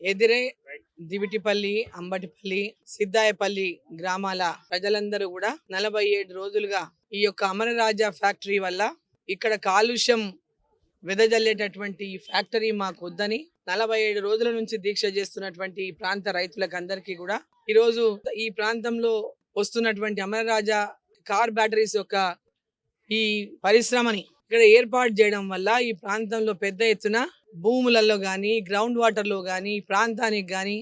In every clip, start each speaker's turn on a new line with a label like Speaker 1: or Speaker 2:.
Speaker 1: ఎదిరే దివిటిపల్లి అంబటిపల్లి సిద్దాయపల్లి గ్రామాల ప్రజలందరూ కూడా నలభై ఏడు రోజులుగా ఈ యొక్క అమరరాజా ఫ్యాక్టరీ వల్ల ఇక్కడ కాలుష్యం వెదజల్లేటటువంటి ఈ ఫ్యాక్టరీ మాకు వద్దని నలభై ఏడు రోజుల నుంచి దీక్ష చేస్తున్నటువంటి ఈ ప్రాంత రైతులకు అందరికీ కూడా ఈరోజు ఈ ప్రాంతంలో వస్తున్నటువంటి అమరరాజా కార్ బ్యాటరీస్ యొక్క ఈ పరిశ్రమని ఇక్కడ ఏర్పాటు చేయడం వల్ల ఈ ప్రాంతంలో పెద్ద ఎత్తున భూములలో కానీ గ్రౌండ్ వాటర్లో కానీ ఈ ప్రాంతానికి కానీ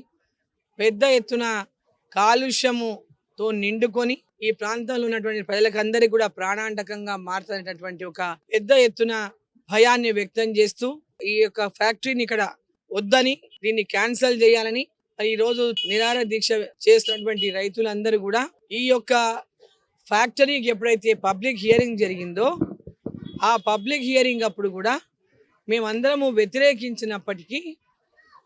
Speaker 1: పెద్ద ఎత్తున కాలుష్యముతో నిండుకొని ఈ ప్రాంతంలో ఉన్నటువంటి ప్రజలకందరికీ కూడా ప్రాణాంతకంగా మారుతున్నటువంటి ఒక పెద్ద ఎత్తున భయాన్ని వ్యక్తం చేస్తూ ఈ యొక్క ఫ్యాక్టరీని ఇక్కడ వద్దని దీన్ని క్యాన్సిల్ చేయాలని ఈ రోజు నిరార దీక్ష చేస్తున్నటువంటి రైతులందరూ కూడా ఈ యొక్క ఫ్యాక్టరీకి ఎప్పుడైతే పబ్లిక్ హియరింగ్ జరిగిందో ఆ పబ్లిక్ హియరింగ్ అప్పుడు కూడా మేమందరము వ్యతిరేకించినప్పటికీ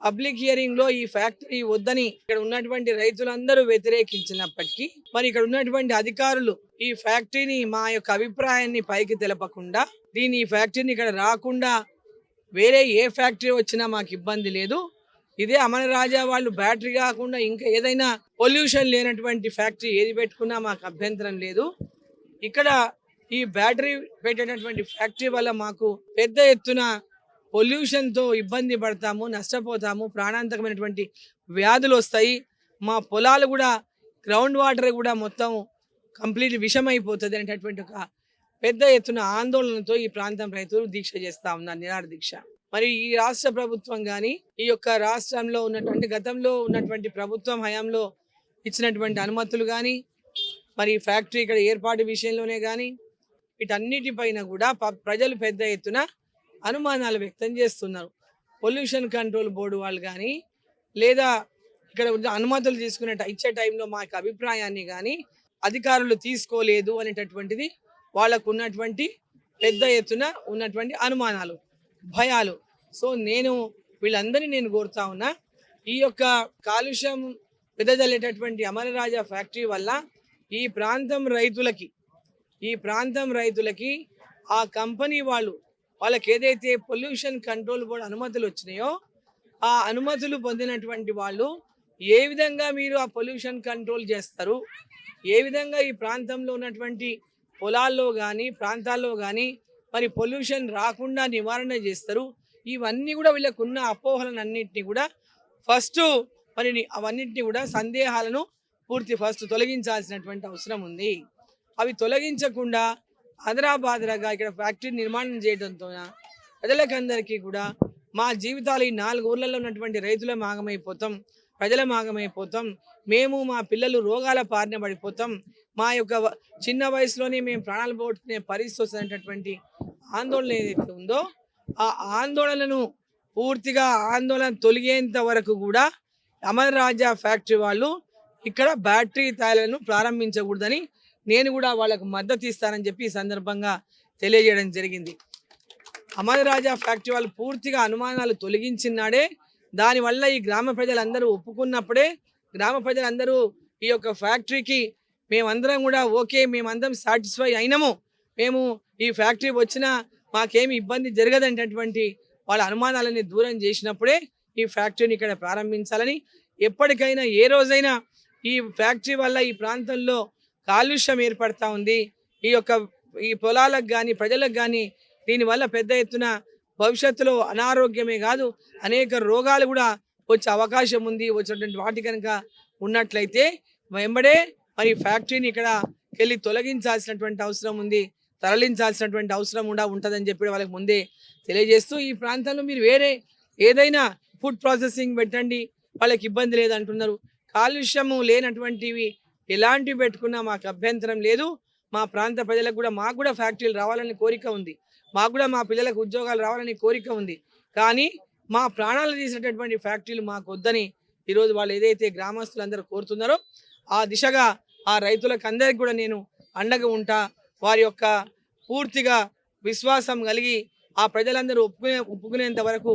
Speaker 1: పబ్లిక్ హియరింగ్లో ఈ ఫ్యాక్టరీ వద్దని ఇక్కడ ఉన్నటువంటి రైతులందరూ వ్యతిరేకించినప్పటికీ మరి ఇక్కడ ఉన్నటువంటి అధికారులు ఈ ఫ్యాక్టరీని మా యొక్క అభిప్రాయాన్ని పైకి తెలపకుండా దీని ఈ ఫ్యాక్టరీని ఇక్కడ రాకుండా వేరే ఏ ఫ్యాక్టరీ వచ్చినా మాకు ఇబ్బంది లేదు. ఇదే అమర రాజా వాళ్ళు బ్యాటరీ కాకుండా ఇంకా ఏదైనా పొల్యూషన్ లేనటువంటి ఫ్యాక్టరీ ఏది పెట్టుకున్నా మాకు అభ్యంతరం లేదు. ఇక్కడ ఈ బ్యాటరీ పెట్టేటటువంటి ఫ్యాక్టరీ వల్ల మాకు పెద్ద ఎత్తున పొల్యూషన్తో ఇబ్బంది పడతాము నష్టపోతాము ప్రాణాంతకమైనటువంటి వ్యాధులు వస్తాయి. మా పొలాలు కూడా గ్రౌండ్ వాటర్ కూడా మొత్తం కంప్లీట్ విషమైపోతుంది అనేటటువంటి ఒక పెద్ద ఎత్తున ఆందోళనతో ఈ ప్రాంతం రైతులు దీక్ష చేస్తా ఉన్నారు నిరాడ దీక్ష. మరి ఈ రాష్ట్ర ప్రభుత్వం కానీ ఈ యొక్క రాష్ట్రంలో ఉన్నటువంటి గతంలో ఉన్నటువంటి ప్రభుత్వం హయాంలో ఇచ్చినటువంటి అనుమతులు కానీ మరి ఫ్యాక్టరీ ఇక్కడ ఏర్పాటు విషయంలోనే కానీ వీటన్నిటిపైన కూడా ప్రజలు పెద్ద ఎత్తున అనుమానాలు వ్యక్తం చేస్తున్నారు. పొల్యూషన్ కంట్రోల్ బోర్డు వాళ్ళు కానీ లేదా ఇక్కడ అనుమతులు తీసుకునే ఇచ్చే టైంలో మాకు అభిప్రాయాన్ని కానీ అధికారులు తీసుకోలేదు అనేటటువంటిది వాళ్ళకు ఉన్నటువంటి పెద్ద ఎత్తున ఉన్నటువంటి అనుమానాలు భయాలు. సో నేను వీళ్ళందరినీ నేను కోరుతా ఉన్నా ఈ యొక్క కాలుష్యం వెదజల్లేటటువంటి అమరరాజా ఫ్యాక్టరీ వల్ల ఈ ప్రాంతం రైతులకి ఈ ప్రాంతం రైతులకి ఆ కంపెనీ వాళ్ళు వాళ్ళకి ఏదైతే పొల్యూషన్ కంట్రోల్ బోర్డు అనుమతులు వచ్చినాయో ఆ అనుమతులు పొందినటువంటి వాళ్ళు ఏ విధంగా మీరు ఆ పొల్యూషన్ కంట్రోల్ చేస్తారు ఏ విధంగా ఈ ప్రాంతంలో ఉన్నటువంటి పొలాల్లో కానీ ప్రాంతాల్లో కానీ మరి పొల్యూషన్ రాకుండా నివారణ చేస్తారు ఇవన్నీ కూడా వీళ్ళకున్న అపోహలన్నింటినీ కూడా ఫస్ట్ మరి అవన్నింటినీ అవన్నిటిని కూడా సందేహాలను పూర్తి ఫస్ట్ తొలగించాల్సినటువంటి అవసరం ఉంది. అవి తొలగించకుండా అదరాబాదరాగా ఇక్కడ ఫ్యాక్టరీ నిర్మాణం చేయడంతో ప్రజలకందరికీ కూడా మా జీవితాలు ఈ నాలుగు ఊర్లలో ఉన్నటువంటి రైతుల మాగమైపోతాం ప్రజల మాగమైపోతాం. మేము మా పిల్లలు రోగాల పారిన పడిపోతాం. మా యొక్క చిన్న వయసులోనే మేము ప్రాణాలు పోగొట్టుకునే పరిస్థితి వస్తున్నటువంటి ఆందోళన ఏదైతే ఉందో ఆ ఆందోళనను పూర్తిగా ఆందోళన తొలగేంత వరకు కూడా అమర్ రాజా ఫ్యాక్టరీ వాళ్ళు ఇక్కడ బ్యాటరీ తయారీలను ప్రారంభించకూడదని నేను కూడా వాళ్ళకు మద్దతు ఇస్తానని చెప్పి ఈ సందర్భంగా తెలియజేయడం జరిగింది. అమర్ రాజా ఫ్యాక్టరీ వాళ్ళు పూర్తిగా అనుమానాలు తొలగించినాడే దానివల్ల ఈ గ్రామ ప్రజలందరూ ఒప్పుకున్నప్పుడే గ్రామ ప్రజలందరూ ఈ యొక్క ఫ్యాక్టరీకి మేమందరం కూడా ఓకే మేమందరం సాటిస్ఫై అయినాము. మేము ఈ ఫ్యాక్టరీ వచ్చినా మాకేమి ఇబ్బంది జరగదంటటువంటి వాళ్ళ అనుమానాలని దూరం చేసినప్పుడే ఈ ఫ్యాక్టరీని ఇక్కడ ప్రారంభించాలని ఎప్పటికైనా ఏ రోజైనా ఈ ఫ్యాక్టరీ వల్ల ఈ ప్రాంతంలో కాలుష్యం ఏర్పడతా ఉంది. ఈ యొక్క ఈ పొలాలకు కానీ ప్రజలకు కానీ దీనివల్ల పెద్ద ఎత్తున భవిష్యత్తులో అనారోగ్యమే కాదు అనేక రోగాలు కూడా వచ్చే అవకాశం ఉంది. వచ్చినటువంటి వాటి కనుక ఉన్నట్లయితే వెంబడే మరి ఫ్యాక్టరీని ఇక్కడ వెళ్ళి తొలగించాల్సినటువంటి అవసరం ఉంది. తరలించాల్సినటువంటి అవసరం కూడా ఉంటుందని చెప్పి వాళ్ళకి ముందే తెలియజేస్తూ ఈ ప్రాంతంలో మీరు వేరే ఏదైనా ఫుడ్ ప్రాసెసింగ్ పెట్టండి. వాళ్ళకి ఇబ్బంది లేదంటున్నారు. కాలుష్యము లేనటువంటివి ఎలాంటివి పెట్టుకున్నా మాకు అభ్యంతరం లేదు. మా ప్రాంత ప్రజలకు కూడా మాకు కూడా ఫ్యాక్టరీలు రావాలని కోరిక ఉంది. మాకు కూడా మా పిల్లలకు ఉద్యోగాలు రావాలని కోరిక ఉంది. కానీ మా ప్రాణాలు తీసినటువంటి ఫ్యాక్టరీలు మాకు వద్దని ఈరోజు వాళ్ళు ఏదైతే గ్రామస్తులందరూ కోరుతున్నారో ఆ దిశగా ఆ రైతులకు అందరికి కూడా నేను అండగా ఉంటా వారి యొక్క పూర్తిగా విశ్వాసం కలిగి ఆ ప్రజలందరూ ఒప్పుకునే ఒప్పుకునేంత వరకు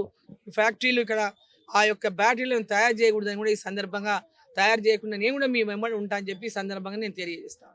Speaker 1: ఫ్యాక్టరీలు ఇక్కడ ఆ యొక్క బ్యాటరీలను తయారు చేయకూడదని కూడా ఈ సందర్భంగా తయారు చేయకుండా నేను కూడా మీ వెంబడి ఉంటా అని చెప్పి సందర్భంగా నేను తెలియజేస్తాను